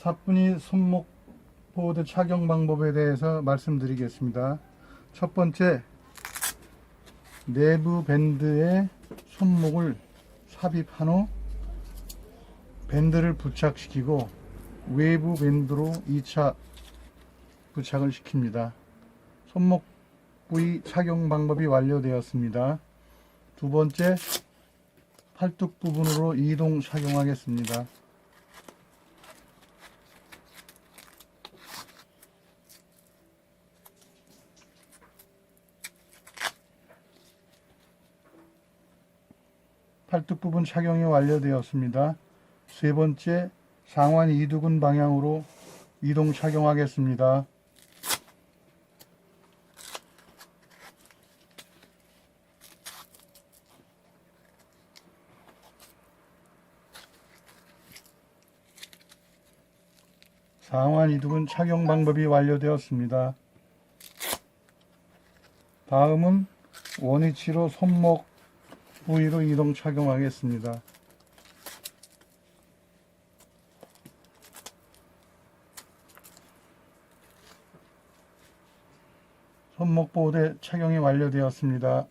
사뿐히 손목 보호대 착용 방법에 대해서 말씀드리겠습니다. 첫 번째, 내부 밴드에 손목을 삽입한 후 밴드를 부착시키고 외부 밴드로 2차 부착을 시킵니다. 손목 부위 착용 방법이 완료되었습니다. 두 번째, 팔뚝 부분으로 이동 착용하겠습니다. 팔뚝 부분 착용이 완료되었습니다. 세 번째, 상완 이두근 방향으로 이동 착용하겠습니다. 상완 이두근 착용 방법이 완료되었습니다. 다음은 원위치로 손목 부위로 이동 착용하겠습니다. 손목 보호대 착용이 완료되었습니다.